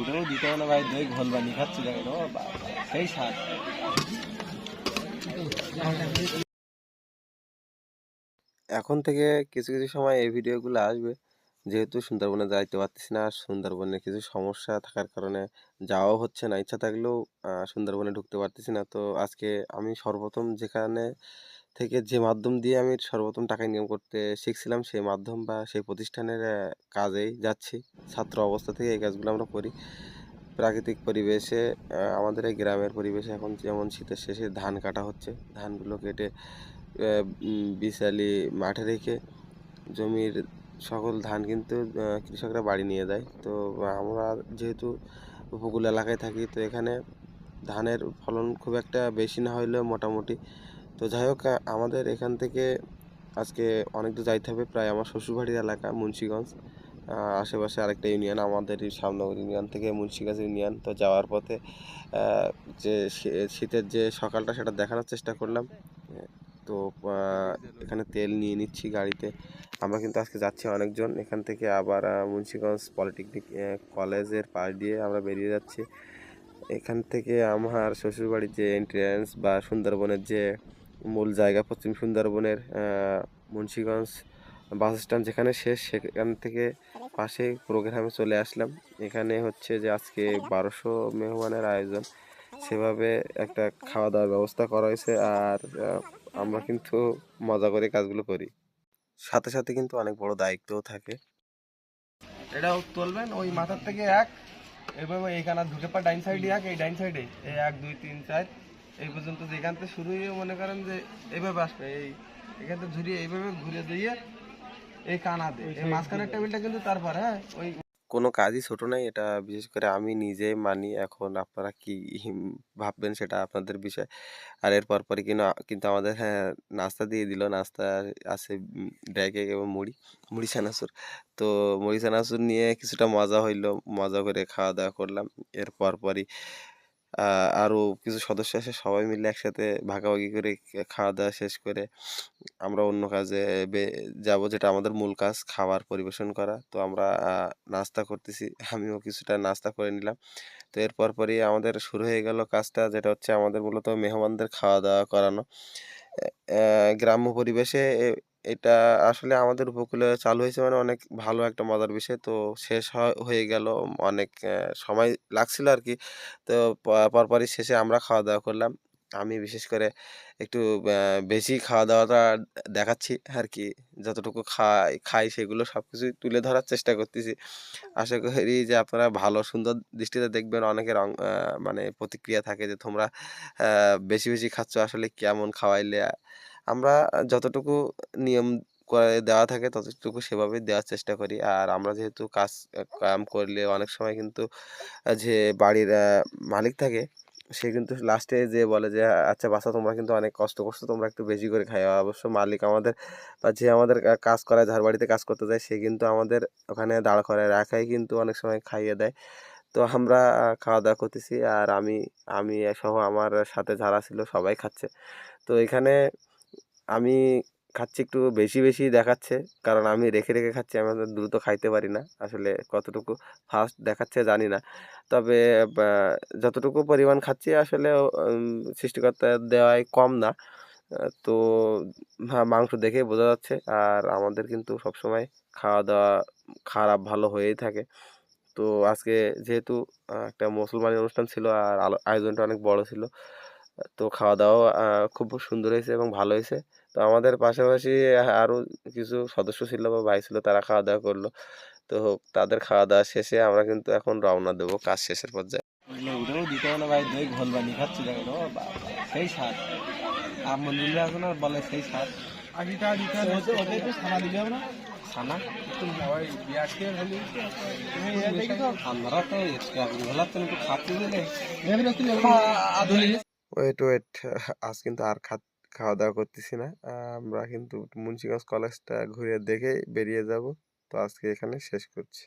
ওটাও দিতে ভাই, দই ঘোল খাচ্ছি সেই এখন থেকে কিছু কিছু সময় এই ভিডিওগুলো আসবে। যেহেতু সুন্দরবনে যাইতে পারতেছি না, আর সুন্দরবনে কিছু সমস্যা থাকার কারণে যাওয়াও হচ্ছে না, ইচ্ছা থাকলেও সুন্দরবনে ঢুকতে পারতেছি না। তো আজকে আমি সর্বপ্রথম যেখানে থেকে যে মাধ্যম দিয়ে আমি সর্বপ্রথম টাকা ইনকাম করতে শিখছিলাম, সেই মাধ্যম বা সেই প্রতিষ্ঠানের কাজেই যাচ্ছি। ছাত্র অবস্থা থেকে এই কাজগুলো আমরা করি। প্রাকৃতিক পরিবেশে আমাদের এই গ্রামের পরিবেশে এখন যেমন শীতের শেষে ধান কাটা হচ্ছে, ধানগুলো কেটে বিশালি মাঠে রেখে জমির সকল ধান কিন্তু কৃষকরা বাড়ি নিয়ে যায়। তো আমরা যেহেতু উপকূল এলাকায় থাকি, তো এখানে ধানের ফলন খুব একটা বেশি না হইলেও মোটামুটি তো যাই হোক আমাদের এখান থেকে আজকে অনেক দূর যাইতে হবে, প্রায় আমার শ্বশুরবাড়ির এলাকা, মুন্সিগঞ্জ। আশেপাশে আরেকটা ইউনিয়ন, আমাদের শ্যামনগর ইউনিয়ন থেকে মুন্সিগঞ্জ ইউনিয়ন। তো যাওয়ার পথে যে শীতের যে সকালটা, সেটা দেখানোর চেষ্টা করলাম। তো এখানে তেল নিয়ে নিচ্ছি গাড়িতে। আমরা কিন্তু আজকে যাচ্ছি অনেকজন। এখান থেকে আবার মুন্সিগঞ্জ পলিটেকনিক কলেজের পাশ দিয়ে আমরা বেরিয়ে যাচ্ছি। এখান থেকে আমার শ্বশুরবাড়ির যে এন্ট্রান্স বা সুন্দরবনের যে মূল জায়গা পশ্চিম সুন্দরবনের মুন্সিগঞ্জ বাস স্ট্যান্ড যেখানে শেষ, সেখান থেকে পাশে প্রোগ্রামে চলে আসলাম। এখানে হচ্ছে যে আজকে বারোশো মেহমানের আয়োজন। সেভাবে একটা খাওয়া দাওয়ার ব্যবস্থা করা হয়েছে আর আমরা কিন্তু মজা করে কাজগুলো করি। সাথে সাথে কিন্তু অনেক বড় দায়িত্বও থাকে। এটাও তুলবেন, ওই মাথার থেকে এক, এভাবে এইখানে ঢুকে পা, ডাইন সাইডে এক, এই ডাইন সাইডে, এই এক, দুই, তিন, চার এই পর্যন্ত যেখান থেকে শুরু হয়ে মনে করেন যে এইভাবে আসবে। এই এখান থেকে ঘুরিয়ে এইভাবে ঘুরে দিয়ে এই কানা দে এই মাঝখানের টেবিলটা কিন্তু তারপর হ্যাঁ ওই কোনো কাজই ছোট নাই, এটা বিশেষ করে আমি নিজে মানি, এখন আপনারা কি ভাববেন সেটা আপনাদের বিষয়। আর এর পরপরই কিন্তু কিন্তু আমাদের হ্যাঁ নাস্তা দিয়ে দিল, নাস্তা আছে ড্রাইকে এবং মুড়ি মুড়ি চানাচুর তো মুড়ি চানাচুর নিয়ে কিছুটা মজা হইল, মজা করে খাওয়া দাওয়া করলাম। এর পরপরই আহ, আরও কিছু সদস্য এসে সবাই মিলে একসাথে ভাগাভাগি করে খাওয়া দাওয়া শেষ করে আমরা অন্য কাজে যাব যেটা আমাদের মূল কাজ খাবার পরিবেশন করা। তো আমরা নাস্তা করতেছি আমিও কিছুটা নাস্তা করে নিলাম। তো এরপর পরই আমাদের শুরু হয়ে গেল কাজটা যেটা হচ্ছে আমাদের মূলত মেহমানদের খাওয়া দাওয়া করানো। গ্রাম্য পরিবেশে এটা আসলে আমাদের উপকূলে চালু হয়েছে মানে অনেক ভালো একটা মজার বিষয়। তো শেষ হয়- হয়ে গেল অনেক সময় লাগছিল আর কি তো পরপরই শেষে আমরা খাওয়া দাওয়া করলাম। আমি বিশেষ করে একটু বেশি খাওয়া দাওয়াটা দেখাচ্ছি আর কি যতটুকু খাই খাই সেগুলো সব কিছুই তুলে ধরার চেষ্টা করতেছি। আশা করি যে আপনারা ভালো, সুন্দর দৃষ্টিতে দেখবেন। অনেকের অং- মানে প্রতিক্রিয়া থাকে যে তোমরা বেশি বেশি খাচ্ছ, আসলে কেমন খাওয়াইলে আমরা যতটুকু নিয়ম করে দেওয়া থাকে ততটুকু সেভাবে দেওয়ার চেষ্টা করি। আর আমরা যেহেতু কাজ, কাম করলে অনেক সময় কিন্তু যে বাড়ির মালিক থাকে, সে কিন্তু লাস্টে যে বলে যে আচ্ছা বাচ্চা তোমরা কিন্তু অনেক কষ্ট করছ, তোমরা একটু বেশি করে খাইও। অবশ্য মালিক আমাদের বা যে আমাদের কাজ করায় যার বাড়িতে কাজ করতে যায়, সে কিন্তু আমাদের ওখানে দাঁড় করায় রাখাই কিন্তু অনেক সময় খাইয়ে দেয়। তো আমরা খাওয়া দাওয়া করতেছি, আর আমি আমি সহ আমার সাথে যারা ছিল সবাই খাচ্ছে। তো এখানে আমি খাচ্ছি একটু বেশি বেশি দেখাচ্ছে। কারণ আমি রেখে রেখে খাচ্ছি, আমি দ্রুত খাইতে পারি না। আসলে কতটুকু ফাস্ট দেখাচ্ছে জানি না। তবে যতটুকু পরিমাণ খাচ্ছি আসলে সৃষ্টিকর্তা দেওয়ায় কম না। তো মাংস দেখেই বোঝা যাচ্ছে। আর আমাদের কিন্তু সবসময় খাওয়া দাওয়া খারাপ, ভালো হয়েই থাকে। তো আজকে যেহেতু একটা মুসলমানের অনুষ্ঠান ছিল, আর আয়োজনটা অনেক বড় ছিল। তো খাওয়া দাওয়া খুব সুন্দর হয়েছে এবং ভালো হয়েছে। তো আমাদের পাশাপাশি আরও কিছু সদস্য ছিল বা ভাই ছিল তারা খাওয়া দাওয়া করল। তো তাদের খাওয়া দাওয়া শেষে আমরা কিন্তু এখন রওনা দেবো কাজ শেষের পর্যায়ে। দিতে হবে ভাই দই ঘোল বানিয়ে খাচ্ছি দেখেন ও বাবা, সেই স্বাদ। আর মন্দিরে এখন আর বলে সেই স্বাদ। আগিটা দিতে হবে ওটাই তো ছানা দিতে না? ছানা? ওই বিয়ার হলি আমরা তো ঘোলার তো খাচ্ছি দিলে। ওয়েট ওয়েট আজ কিন্তু আর খা খাওয়া দাওয়া করতেছি না। আমরা কিন্তু মুন্সিগঞ্জ কলেজটা ঘুরে দেখে বেরিয়ে যাব। তো আজকে এখানে শেষ করছি।